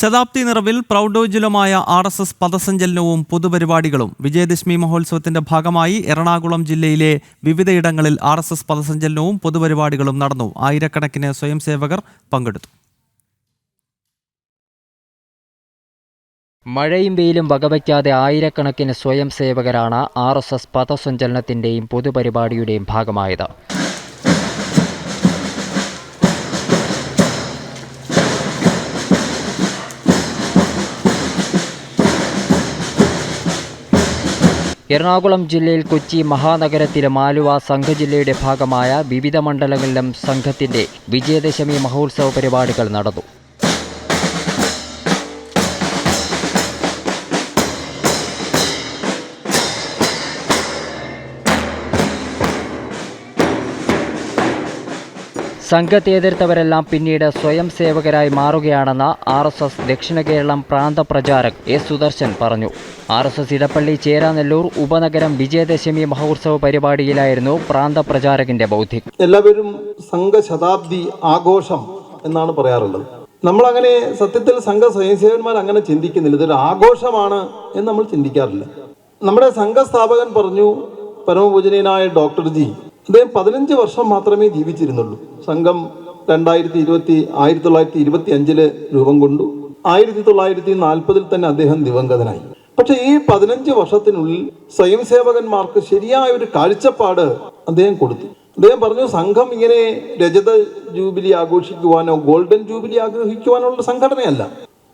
ശതാബ്ദി നിറവിൽ പ്രൗഢോജ്വലമായ R S S പദസഞ്ചലനവും പൊതുപരിപാടികളും വിജയദശമി മഹോത്സവത്തിന്റെ ഭാഗമായി എറണാകുളം ജില്ലയിലെ വിവിധയിടങ്ങളിൽ ആർ എസ് എസ് പദസഞ്ചലനവും പൊതുപരിപാടികളും നടന്നു. ആയിരക്കണക്കിന് സ്വയം സേവകർ പങ്കെടുത്തു. മഴയും വെയിലും വകവയ്ക്കാതെ ആയിരക്കണക്കിന് സ്വയം സേവകരാണ് ആർ എസ് എസ് പഥസഞ്ചലനത്തിന്റെയും പൊതുപരിപാടിയുടെയും ഭാഗമായത്. എറണാകുളം ജില്ലയിൽ കൊച്ചി മഹാനഗരത്തിലും ആലുവ സംഘജില്ലയുടെ ഭാഗമായ വിവിധ മണ്ഡലങ്ങളിലും സംഘത്തിന്റെ വിജയദശമി മഹോത്സവ പരിപാടികൾ നടന്നു. സംഘത്തെ എതിർത്തവരെല്ലാം പിന്നീട് സ്വയം സേവകരായി മാറുകയാണെന്ന് ആർ എസ് എസ് ദക്ഷിണ കേരളം പ്രാന്ത പ്രചാരക് എസ് സുദർശൻ പറഞ്ഞു. R S S Edappally Cheranallur ഉപനഗരം Vijayadashami മഹോത്സവ പരിപാടിയിലായിരുന്നു പ്രാന്ത പ്രചാരകന്റെ ബൗദ്ധിക്. എല്ലാവരും സംഘശതാബ്ദി ആഘോഷം എന്നാണ് പറയാറുള്ളത്. നമ്മൾ അങ്ങനെ സത്യത്തിൽ സംഘ സ്വയംസേവന്മാർ അങ്ങനെ ചിന്തിക്കുന്നില്ല. ഇതൊരു ആഘോഷമാണ് എന്ന് നമ്മൾ ചിന്തിക്കാറില്ല. നമ്മുടെ സംഘസ്ഥാപകൻ പറഞ്ഞു പരമപൂജനീയനായ ഡോക്ടർ ജി അദ്ദേഹം പതിനഞ്ച് വർഷം മാത്രമേ ജീവിച്ചിരുന്നുള്ളൂ. സംഘം രണ്ടായിരത്തി ഇരുപത്തി ആയിരത്തി തൊള്ളായിരത്തി ഇരുപത്തി അഞ്ചിൽ രൂപം കൊണ്ടു. ആയിരത്തി തൊള്ളായിരത്തി നാൽപ്പതിൽ തന്നെ അദ്ദേഹം ദിവംഗതനായി. പക്ഷെ ഈ പതിനഞ്ച് വർഷത്തിനുള്ളിൽ സ്വയം സേവകന്മാർക്ക് ശരിയായ ഒരു കാഴ്ചപ്പാട് അദ്ദേഹം കൊടുത്തു. അദ്ദേഹം പറഞ്ഞു സംഘം ഇങ്ങനെ രജത ജൂബിലി ആഘോഷിക്കുവാനോ ഗോൾഡൻ ജൂബിലി ആഘോഷിക്കുവാനുള്ള സംഘടനയല്ല.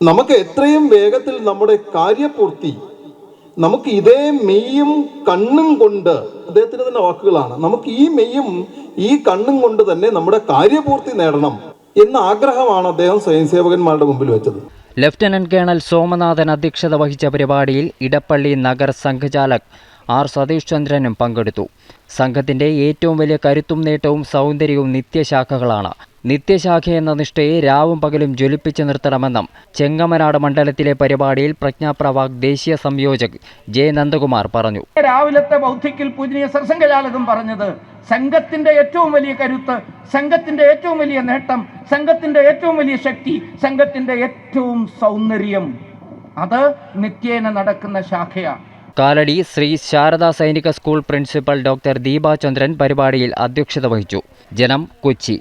നമുക്ക് എത്രയും വേഗത്തിൽ നമ്മുടെ കാര്യപൂർത്തി നമുക്ക് ഇതേ മെയ്യും കണ്ണും കൊണ്ട് അദ്ദേഹത്തിന് തന്നെ വാക്കുകളാണ് നമുക്ക് ഈ മെയ്യും ഈ കണ്ണും കൊണ്ട് തന്നെ നമ്മുടെ കാര്യപൂർത്തി നേടണം എന്ന ആഗ്രഹമാണ് അദ്ദേഹം സ്വയംസേവകന്മാരുടെ മുമ്പിൽ വെച്ചത്. ലഫ്റ്റനന്റ് കേണൽ സോമനാഥൻ അധ്യക്ഷത വഹിച്ച പരിപാടിയിൽ ഇടപ്പള്ളി നഗർ സംഘചാലക് ആർ സതീഷ് ചന്ദ്രനും പങ്കെടുത്തു. സംഘത്തിന്റെ ഏറ്റവും വലിയ കരുത്തും നേട്ടവും സൗന്ദര്യവും നിത്യശാഖകളാണ്. നിത്യശാഖ എന്ന നിഷ്ഠയെ രാവും പകലും ജ്വലിപ്പിച്ചു നിർത്തണമെന്നും ചെങ്ങമനാട് മണ്ഡലത്തിലെ പരിപാടിയിൽ പ്രജ്ഞാപ്രവാക് ദേശീയ സംയോജക് ജെ നന്ദകുമാർ പറഞ്ഞു. രാവിലത്തെ ബൗദ്ധിക്കിൽ പൂജനീയ സർസംഘചാലകം പറഞ്ഞത് സംഘത്തിന്റെ ഏറ്റവും വലിയ കരുത്ത് സംഘത്തിന്റെ ഏറ്റവും വലിയ നേട്ടം സംഘത്തിന്റെ ഏറ്റവും വലിയ ശക്തി സംഘത്തിന്റെ ഏറ്റവും സൗന്ദര്യം. അത് നിത്യേന നടക്കുന്ന ശാഖയാണ് കാലടി ശ്രീ ശാരദാ സൈനിക സ്കൂൾ പ്രിൻസിപ്പൽ ഡോക്ടർ ദീപാചന്ദ്രൻ പരിപാടിയിൽ അധ്യക്ഷത വഹിച്ചു. ജനം കൊച്ചി.